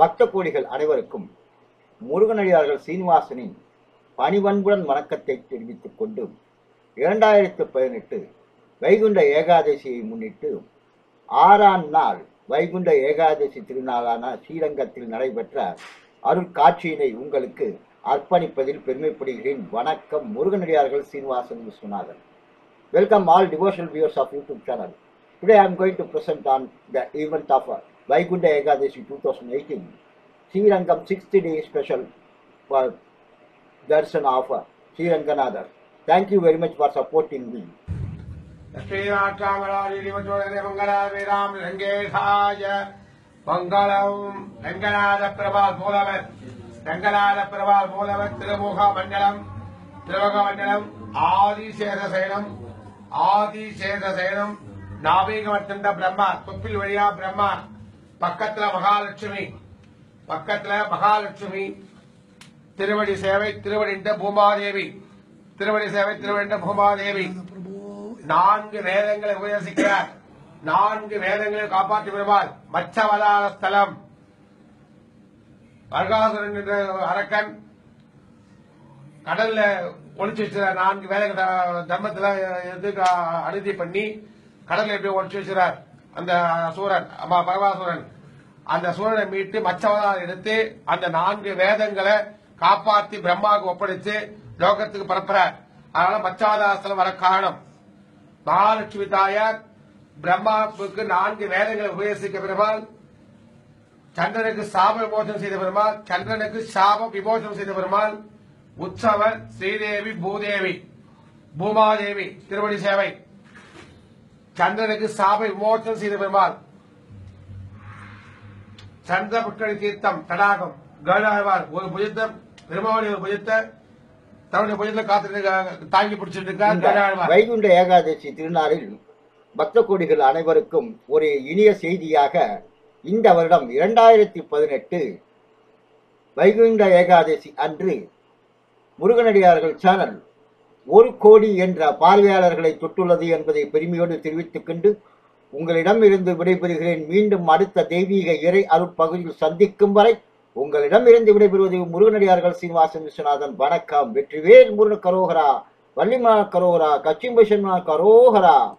பக்த கோடிகள் அனைவருக்கும் முருகனடியார்கள் சீனிவாசனின் பணிவன்புடன் வணக்கத்தை தெரிவித்துக் கொண்டு இரண்டாயிரத்து பதினெட்டு வைகுண்ட ஏகாதசியை முன்னிட்டு ஆறாம் நாள் வைகுண்ட ஏகாதசி திருநாளான ஸ்ரீரங்கத்தில் நடைபெற்ற அருட்காட்சியினை உங்களுக்கு அர்ப்பணிப்பதில் பெருமைப்படுகிறேன். வணக்கம் முருகனடியார்கள் Srinivasan Viswanathan welcome all devotional viewers of YouTube channel today I am going to present on the event of Vaikunta Ekadashi 2018, Sri Rangam 60 day special for darshan of uh, Sri Ranganatha. Thank you very much for supporting me. மங்களாம் ரங்கேஷாய மங்களம் ரங்கநாத பிரபால் மூலவர் ரங்கநாத பிரபால் மூலவர் திருமுக மண்டலம் திருமுக மண்டலம் ஆதிசேஷசேனம் ஆதிசேஷசேனம் நாவீகமத்தின்ற பிரம்மா தொப்பில் வழியா பிரம்மா பக்கத்துல மகாலட்சுமி. பக்கத்துல மகாலட்சுமி. திருவடி சேவை திருவடின்ற பூமாதேவி. திருவடி சேவை திருவடின்ற பூமாதேவி. நான்கு வேதங்களை உபதேசிக்கிறார். நான்கு வேதங்களை காப்பாற்றி வருவார் மச்சவதார ஸ்தலம். வர்காசுரன் என்ற அரக்கன் கடல்ல ஒளிச்சு வச்சிருக்கார் நான்கு வேதங்கள் தர்மத்துல எதுக்கு அனுதி பண்ணி கடல்ல எப்படி ஒழிச்சு வச்சிருக்கார் அந்த சூரன் அம்மா அந்த சூரனை மீட்டு மச்சவதாரம் எடுத்து அந்த நான்கு வேதங்களை காப்பாத்தி பிரம்மாவுக்கு ஒப்படைச்சு லோகத்துக்கு பரப்புறார். அதனால மச்சாவதாரஸ்தலம் வர காரணம். மகாலட்சுமி தாயார் பிரம்மாவுக்கு நான்கு வேதங்களை உபயோகிக்க பெருமாள் சந்திரனுக்கு சாப விமோசனம் செய்த பெருமாள் சந்திரனுக்கு சாப விமோசனம் செய்த பெருமாள் உற்சவர் ஸ்ரீதேவி பூதேவி பூமாதேவி திருவடி சேவை. சந்திரனுக்கு சாப விமோசனம் செய்த பெருமாள். சந்திர புஷ்கரி தீர்த்தம் தடாகம் கருடாழ்வார் ஒரு புஜத்தை பெருமாவுடைய ஒரு புஜத்தை தன்னுடைய புஜத்தை காத்து தாங்கி பிடிச்சிட்டு இருக்கார் வைகுண்ட ஏகாதசி திருநாளில் பக்த கோடிகள் அனைவருக்கும் ஒரு இனிய செய்தியாக இந்த வருடம் இரண்டாயிரத்தி பதினெட்டு வைகுண்ட ஏகாதசி அன்று முருகனடியார்கள் சேனல் ஒரு கோடி என்ற பார்வையாளர்களை தொட்டுள்ளது என்பதை பெருமையோடு தெரிவித்துக் கொண்டு உங்களிடம் இருந்து விடைபெறுகிறேன். மீண்டும் அடுத்த தெய்வீக இறை அருட்பகுதியில் சந்திக்கும் வரை உங்களிடம் இருந்து விடைபெறுவது முருகனடியார்கள் சீனிவாசன் விஸ்வநாதன். வணக்கம். வெற்றிவேல் முருகன் கரோகரா வள்ளிமா கரோகரா கச்சிம்பசன்மா கரோகரா.